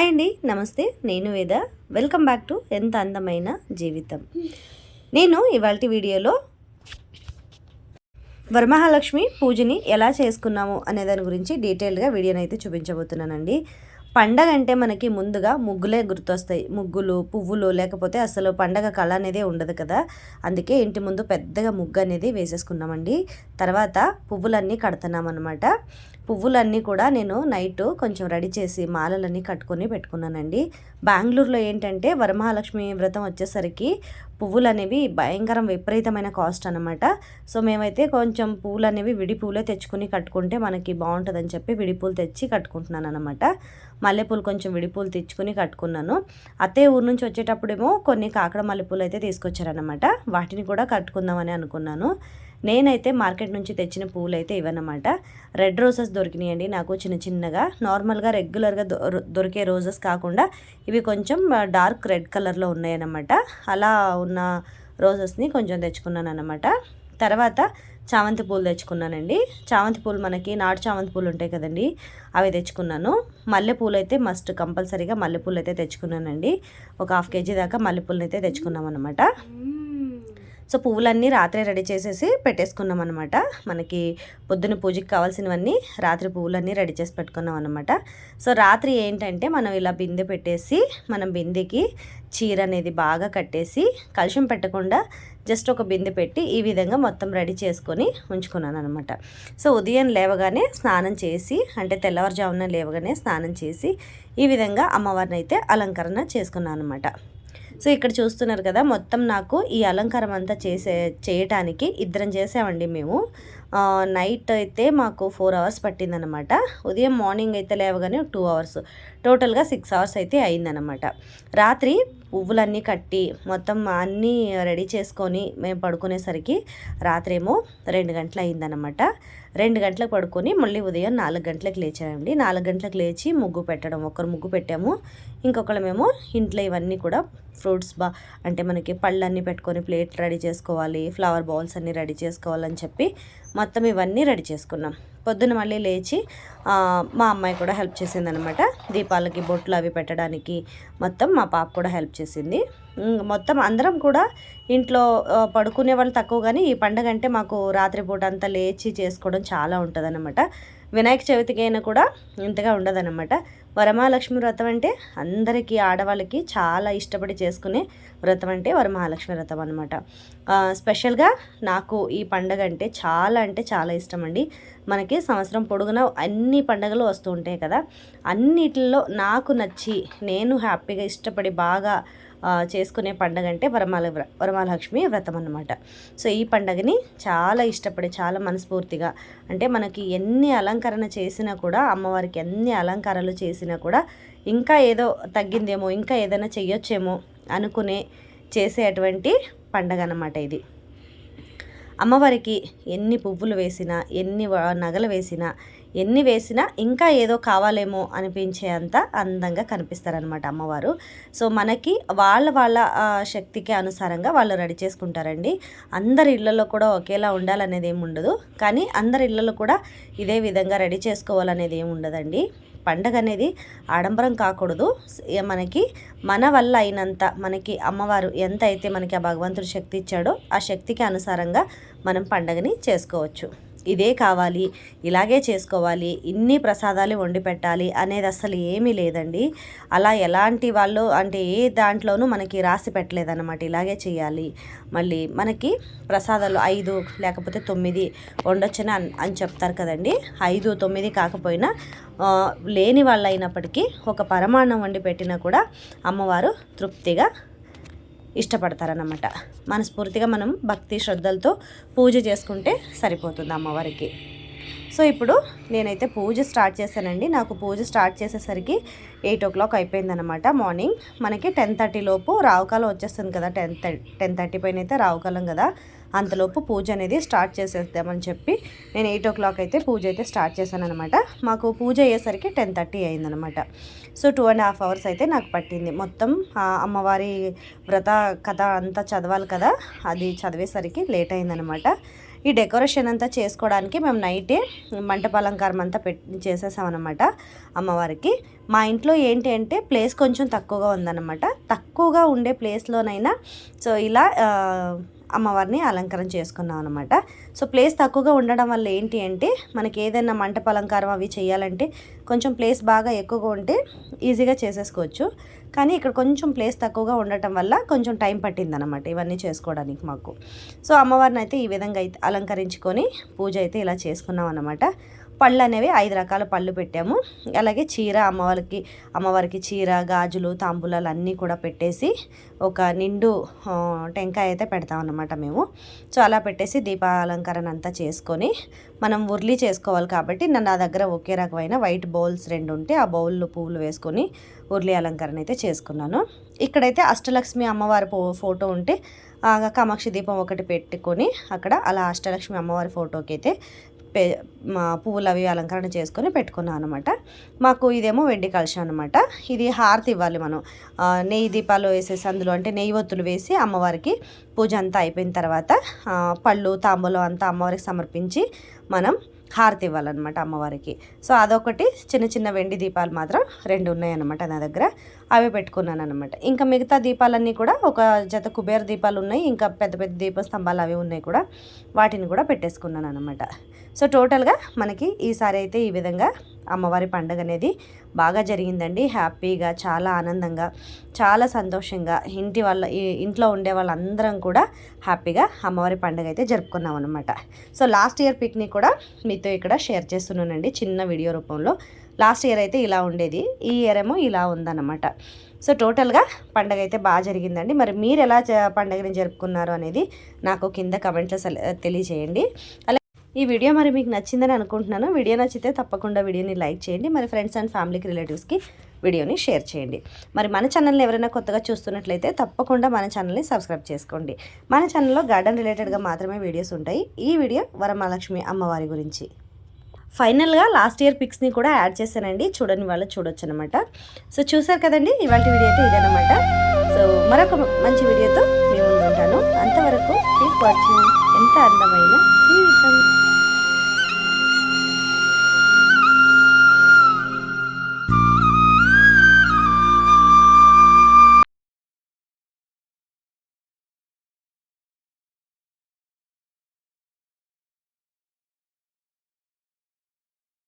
Hi అండి నమస్తే నేను వేద. వెల్కమ్ బ్యాక్ టు ఎంత అందమైన జీవితం. నేను ఇవాళ వీడియోలో వరమహాలక్ష్మి పూజని ఎలా చేసుకున్నాము అనే దాని గురించి డీటెయిల్గా వీడియోని అయితే చూపించబోతున్నానండి. పండగ అంటే మనకి ముందుగా ముగ్గులే గుర్తొస్తాయి. ముగ్గులు పువ్వులు లేకపోతే అసలు పండగ కళ అనేది ఉండదు కదా. అందుకే ఇంటి ముందు పెద్దగా ముగ్గు అనేది వేసేసుకున్నామండి. తర్వాత పువ్వులన్నీ కడుతున్నాం అనమాట పువ్వులన్నీ కూడా నేను నైట్ కొంచెం రెడీ చేసి మాలలన్నీ కట్టుకొని పెట్టుకున్నానండి. బెంగళూరులో ఏంటంటే వరమహాలక్ష్మి వ్రతం వచ్చేసరికి పువ్వులు అనేవి భయంకరం విపరీతమైన కాస్ట్ అనమాట సో మేమైతే కొంచెం పువ్వులు అనేవి విడి పువ్వులే తెచ్చుకుని కట్టుకుంటే మనకి బాగుంటుందని చెప్పి విడి పూలు తెచ్చి కట్టుకుంటున్నాను అనమాట మల్లెపూలు కొంచెం విడిపూలు తెచ్చుకుని కట్టుకున్నాను. అత్తే ఊరు నుంచి వచ్చేటప్పుడేమో కొన్ని కాకడ మల్లెపూలు అయితే తీసుకొచ్చారనమాట వాటిని కూడా కట్టుకుందామని అనుకున్నాను. నేనైతే మార్కెట్ నుంచి తెచ్చిన పువ్వులు అయితే ఇవన్నమాట. రెడ్ రోజెస్ దొరికినాయండి నాకు చిన్న చిన్నగా. నార్మల్గా రెగ్యులర్గా దొరికే రోజెస్ కాకుండా ఇవి కొంచెం డార్క్ రెడ్ కలర్లో ఉన్నాయన్నమాట. అలా ఉన్న రోజెస్ని కొంచెం తెచ్చుకున్నాను అనమాట తర్వాత చామంతి పూలు తెచ్చుకున్నానండి. చామంతి పూలు మనకి నాటు చామంతి పూలు ఉంటాయి కదండి అవి తెచ్చుకున్నాను. మల్లెపూలు అయితే మస్ట్ కంపల్సరీగా మల్లెపూలు అయితే తెచ్చుకున్నానండి. ఒక హాఫ్ కేజీ దాకా మల్లెపూలను అయితే తెచ్చుకున్నాం అనమాట సో పువ్వులన్నీ రాత్రే రెడీ చేసేసి పెట్టేసుకున్నాం అనమాట మనకి పొద్దున పూజకి కావాల్సినవన్నీ రాత్రి పువ్వులన్నీ రెడీ చేసి పెట్టుకున్నాం అనమాట సో రాత్రి ఏంటంటే మనం ఇలా బిందె పెట్టేసి మనం బిందెకి చీర అనేది బాగా కట్టేసి కలుషం పెట్టకుండా జస్ట్ ఒక బిందె పెట్టి ఈ విధంగా మొత్తం రెడీ చేసుకొని ఉంచుకున్నాను అనమాట సో ఉదయం లేవగానే స్నానం చేసి అంటే తెల్లవారుజామున లేవగానే స్నానం చేసి ఈ విధంగా అమ్మవారిని అయితే అలంకరణ చేసుకున్నాను అనమాట సో ఇక్కడ చూస్తున్నారు కదా మొత్తం నాకు ఈ అలంకారం అంతా చేసే చేయటానికి ఇద్దరం చేసామండి మేము. నైట్ అయితే మాకు ఫోర్ అవర్స్ పట్టిందనమాట ఉదయం మార్నింగ్ అయితే లేవగానే టూ అవర్స్ టోటల్గా సిక్స్ అవర్స్ అయితే అయిందనమాట రాత్రి పువ్వులన్నీ కట్టి మొత్తం అన్నీ రెడీ చేసుకొని మేము పడుకునేసరికి రాత్రి ఏమో రెండు గంటలు అయిందనమాట రెండు గంటలకు పడుకొని మళ్ళీ ఉదయం నాలుగు గంటలకు లేచామండి. నాలుగు గంటలకు లేచి ముగ్గు పెట్టడం ఒకరు ముగ్గు పెట్టాము. ఇంకొకళ్ళమేమో ఇంట్లో ఇవన్నీ కూడా ఫ్రూట్స్ బా అంటే మనకి పళ్ళన్నీ పెట్టుకొని ప్లేట్ రెడీ చేసుకోవాలి ఫ్లవర్ బౌల్స్ అన్నీ రెడీ చేసుకోవాలని చెప్పి మొత్తం ఇవన్నీ రెడీ చేసుకున్నాం. పొద్దున మళ్ళీ లేచి మా అమ్మాయి కూడా హెల్ప్ చేసింది అనమాట దీపాలకి బొట్లు అవి పెట్టడానికి మొత్తం మా పాప కూడా హెల్ప్ చేసింది. మొత్తం అందరం కూడా ఇంట్లో పడుకునే వాళ్ళు తక్కువ కానీ ఈ పండగ అంటే మాకు రాత్రిపూట అంతా లేచి చేసుకోవడం చాలా ఉంటుందన్నమాట. వినాయక చవితికి అయినా కూడా ఇంతగా ఉండదన్నమాట. వరమహాలక్ష్మి వ్రతం అంటే అందరికీ ఆడవాళ్ళకి చాలా ఇష్టపడి చేసుకునే వ్రతం అంటే వరమహాలక్ష్మి వ్రతం అనమాట స్పెషల్గా నాకు ఈ పండగ అంటే చాలా అంటే చాలా ఇష్టం అండి. మనకి సంవత్సరం పొడుగున అన్ని పండుగలు వస్తూ ఉంటాయి కదా. అన్నిటిలో నాకు నచ్చి నేను హ్యాపీగా ఇష్టపడి బాగా చేసుకునే పండగ అంటే వరమాల వరమహాలక్ష్మి వ్రతం అన్నమాట. సో ఈ పండగని చాలా ఇష్టపడి చాలా మనస్ఫూర్తిగా అంటే మనకి ఎన్ని అలంకరణ చేసినా కూడా అమ్మవారికి ఎన్ని అలంకారాలు చేసినా కూడా ఇంకా ఏదో తగ్గిందేమో ఇంకా ఏదైనా చెయ్యొచ్చేమో అనుకునే చేసేటువంటి పండగ అన్నమాట ఇది. అమ్మవారికి ఎన్ని పువ్వులు వేసినా ఎన్ని నగలు వేసినా ఎన్ని వేసినా ఇంకా ఏదో కావాలేమో అనిపించే అంత అందంగా కనిపిస్తారనమాట అమ్మవారు. సో మనకి వాళ్ళ వాళ్ళ శక్తికి అనుసారంగా వాళ్ళు రెడీ చేసుకుంటారండి. అందరి ఇళ్ళలో కూడా ఒకేలా ఉండాలనేది ఏమి ఉండదు. కానీ అందరి ఇళ్ళలో కూడా ఇదే విధంగా రెడీ చేసుకోవాలనేది ఏమి ఉండదండి. పండగ అనేది ఆడంబరం కాకూడదు. మనకి మన వల్ల అయినంత మనకి అమ్మవారు ఎంత అయితే మనకి ఆ భగవంతుడు శక్తి ఇచ్చాడో ఆ శక్తికి అనుసారంగా మనం పండగని చేసుకోవచ్చు. ఇదే కావాలి ఇలాగే చేసుకోవాలి ఇన్ని ప్రసాదాలు వండి పెట్టాలి అనేది అసలు ఏమీ లేదండి. అలా ఎలాంటి వాళ్ళు అంటే ఏ దాంట్లోనూ మనకి రాసి పెట్టలేదన్నమాట. ఇలాగే చేయాలి. మళ్ళీ మనకి ప్రసాదాలు ఐదు లేకపోతే తొమ్మిది వండొచ్చని అని చెప్తారు కదండి. ఐదు తొమ్మిది కాకపోయినా లేని వాళ్ళు అయినప్పటికీ ఒక పరమాన్నం వండి పెట్టినా కూడా అమ్మవారు తృప్తిగా ఇష్టపడతారనమాట మనస్ఫూర్తిగా మనం భక్తి శ్రద్ధలతో పూజ చేసుకుంటే సరిపోతుంది అమ్మవారికి. సో ఇప్పుడు నేనైతే పూజ స్టార్ట్ చేశానండి. నాకు పూజ స్టార్ట్ చేసేసరికి ఎయిట్ ఓ క్లాక్ అయిపోయిందనమాట మార్నింగ్. మనకి టెన్ థర్టీ లోపు రావుకాలం వచ్చేస్తుంది కదా టెన్ టెన్ థర్టీ పైన అయితే రావుకాలం కదా అంతలోపు పూజ అనేది స్టార్ట్ చేసేద్దామని చెప్పి నేను ఎయిట్ ఓ క్లాక్ అయితే పూజ అయితే స్టార్ట్ చేశాను అనమాట మాకు పూజ అయ్యేసరికి టెన్ థర్టీ అయిందనమాట so two and half hours అయితే నాకు పట్టింది. మొత్తం అమ్మవారి వ్రత కథ అంతా చదవాలి కదా అది చదివేసరికి లేట్ అయిందనమాట ఈ డెకరేషన్ అంతా చేసుకోవడానికి మేము నైటే మంటపాలంకారం అంతా పెట్టి చేసేసామన్నమాట అమ్మవారికి. మా ఇంట్లో ఏంటి అంటే ప్లేస్ కొంచెం తక్కువగా ఉందన్నమాట. తక్కువగా ఉండే ప్లేస్లోనైనా సో ఇలా అమ్మవారిని అలంకరణ చేసుకున్నాం అనమాట సో ప్లేస్ తక్కువగా ఉండడం వల్ల ఏంటి అంటే మనకి ఏదైనా మంటప అలంకారం అవి చేయాలంటే కొంచెం ప్లేస్ బాగా ఎక్కువగా ఉంటే ఈజీగా చేసేసుకోవచ్చు. కానీ ఇక్కడ కొంచెం ప్లేస్ తక్కువగా ఉండటం వల్ల కొంచెం టైం పట్టిందనమాట ఇవన్నీ చేసుకోవడానికి మాకు. సో అమ్మవారిని అయితే ఈ విధంగా అయితే అలంకరించుకొని పూజ అయితే ఇలా చేసుకున్నాం అనమాట పళ్ళు అనేవి ఐదు రకాల పళ్ళు పెట్టాము. అలాగే చీర అమ్మవారికి అమ్మవారికి చీర గాజులు తాంబూలాలు అన్నీ కూడా పెట్టేసి ఒక నిండు టెంకాయ అయితే పెడతాం అన్నమాట మేము. సో అలా పెట్టేసి దీపాలంకరణ అంతా చేసుకొని మనం ఉర్లీ చేసుకోవాలి కాబట్టి నా నా దగ్గర ఒకే రకమైన వైట్ బౌల్స్ రెండు ఉంటే ఆ బౌల్లో పువ్వులు వేసుకొని ఉర్లీ అలంకరణ అయితే చేసుకున్నాను. ఇక్కడైతే అష్టలక్ష్మి అమ్మవారి ఫోటో ఉంటే కామాక్షి దీపం ఒకటి పెట్టుకొని అక్కడ అలా అష్టలక్ష్మి అమ్మవారి ఫోటోకి అయితే పే మా పువ్వులు అవి అలంకరణ చేసుకొని పెట్టుకున్నాను అనమాట మాకు ఇదేమో వెండి కలశం అనమాట ఇది హారతి ఇవ్వాలి మనం. నెయ్యి దీపాలు వేసేసి అందులో అంటే నెయ్యి ఒత్తులు వేసి అమ్మవారికి పూజ అంతా అయిపోయిన తర్వాత పళ్ళు తాంబూలం అంతా అమ్మవారికి సమర్పించి మనం హారతి ఇవ్వాలన్నమాట అమ్మవారికి. సో అదొకటి. చిన్న చిన్న వెండి దీపాలు మాత్రం రెండు ఉన్నాయన్నమాట నా దగ్గర. అవి పెట్టుకున్నాను అనమాట ఇంకా మిగతా దీపాలన్నీ కూడా ఒక జత కుబేర దీపాలు ఉన్నాయి. ఇంకా పెద్ద పెద్ద దీప స్తంభాలు అవి ఉన్నాయి కూడా. వాటిని కూడా పెట్టేసుకున్నాను అనమాట సో టోటల్గా మనకి ఈసారి అయితే ఈ విధంగా అమ్మవారి పండుగ అనేది బాగా జరిగిందండి. హ్యాపీగా చాలా ఆనందంగా చాలా సంతోషంగా ఇంటి వాళ్ళ ఇంట్లో ఉండే వాళ్ళందరం కూడా హ్యాపీగా అమ్మవారి పండుగ అయితే జరుపుకున్నాం అనమాట సో లాస్ట్ ఇయర్ పిక్నిక్ కూడా మీతో ఇక్కడ షేర్ చేస్తున్నానండి చిన్న వీడియో రూపంలో. లాస్ట్ ఇయర్ అయితే ఇలా ఉండేది ఈ ఇయర్ ఏమో ఇలా ఉందన్నమాట. సో టోటల్గా పండగ అయితే బాగా జరిగిందండి. మరి మీరు ఎలా పండగని జరుపుకున్నారు అనేది నాకు కింద కమెంట్లో తెలియజేయండి. అలా ఈ వీడియో మరి మీకు నచ్చిందని అనుకుంటున్నాను. వీడియో నచ్చితే తప్పకుండా వీడియోని లైక్ చేయండి. మరి ఫ్రెండ్స్ అండ్ ఫ్యామిలీకి రిలేటివ్స్కి వీడియోని షేర్ చేయండి. మరి మన ఛానల్ని ఎవరైనా కొత్తగా చూస్తున్నట్లయితే తప్పకుండా మన ఛానల్ని సబ్స్క్రైబ్ చేసుకోండి. మన ఛానల్లో గార్డెన్ రిలేటెడ్గా మాత్రమే వీడియోస్ ఉంటాయి. ఈ వీడియో వరమహాలక్ష్మి అమ్మవారి గురించి. ఫైనల్గా లాస్ట్ ఇయర్ పిక్స్ని కూడా యాడ్ చేశానండి. చూడని వాళ్ళు చూడొచ్చు అనమాట సో చూసారు కదండి ఇవాళ వీడియో అయితే ఇదనమాట సో మరొక మంచి వీడియోతో మేము ఉంటాను అంతవరకు కీప్ వాచింగ్ ఎంత అందమైన జీవితం.